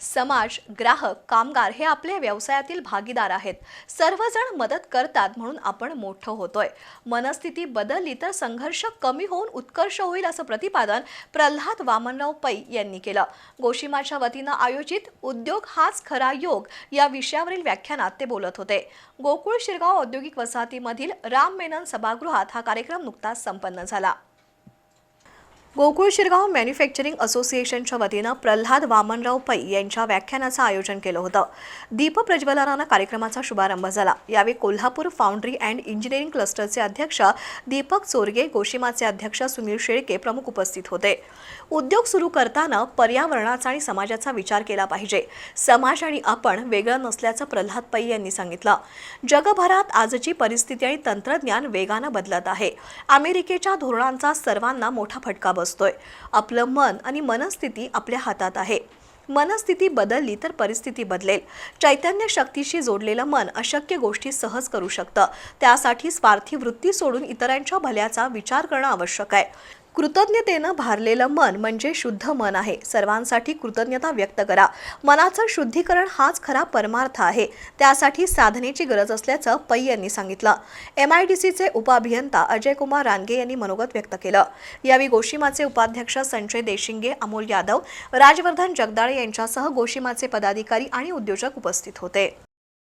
समाज ग्राहक कामगार हे आपल्या व्यवसायातील भागीदार आहेत. सर्वजण मदत करतात म्हणून आपण मोठं होतोय. मनस्थिती बदलली तर संघर्ष कमी होऊन उत्कर्ष होईल असं प्रतिपादन प्रल्हाद वामनराव पै यांनी केलं. गोशिमाच्या वतीनं आयोजित उद्योग हाच खरा योग या विषयावरील व्याख्यानात ते बोलत होते. गोकुळ शिरगाव औद्योगिक वसाहतीमधील राम मेनन सभागृहात हा कार्यक्रम नुकताच संपन्न झाला. गोकुळ शिरगाव मॅन्युफॅक्चरिंग असोसिएशनच्या वतीनं प्रल्हाद वामनराव पै यांच्या व्याख्यानाचं आयोजन केलं होतं. दीप प्रज्वलनानं कार्यक्रमाचा शुभारंभ झाला. यावेळी कोल्हापूर फाउंड्री अँड इंजिनिअरिंग क्लस्टरचे अध्यक्ष दीपक चोरगे गोशिमाचे अध्यक्ष सुनील शेळके प्रमुख उपस्थित होते. उद्योग सुरू करताना पर्यावरणाचा आणि समाजाचा विचार केला पाहिजे. समाज आणि आपण वेगळं नसल्याचं प्रल्हाद पै यांनी सांगितलं. जगभरात आजची परिस्थिती आणि तंत्रज्ञान वेगानं बदलत आहे. अमेरिकेच्या धोरणांचा सर्वांना मोठा फटका बसतोय. आपलं मन आणि मनस्थिती आपल्या हातात आहे. मनस्थिती बदलली तर परिस्थिती बदलेल. चैतन्य शक्तीशी जोडलेलं मन अशक्य गोष्टी सहज करू शकतं. त्यासाठी स्वार्थी वृत्ती सोडून इतरांच्या भल्याचा विचार करणं आवश्यक आहे. कृतज्ञतेनं भारलेलं मन म्हणजे शुद्ध मन आहे. सर्वांसाठी कृतज्ञता व्यक्त करा. मनाचं शुद्धीकरण हाच खरा परमार्थ आहे. त्यासाठी साधनेची गरज असल्याचं पै यांनी सांगितलं. एम आय डी सीचे उपअभियंता अजय कुमार रानगे यांनी मनोगत व्यक्त केलं. यावेळी गोशिमाचे उपाध्यक्ष संजय देशिंगे अमोल यादव राजवर्धन जगदाळे यांच्यासह गोशिमाचे पदाधिकारी आणि उद्योजक उपस्थित होते.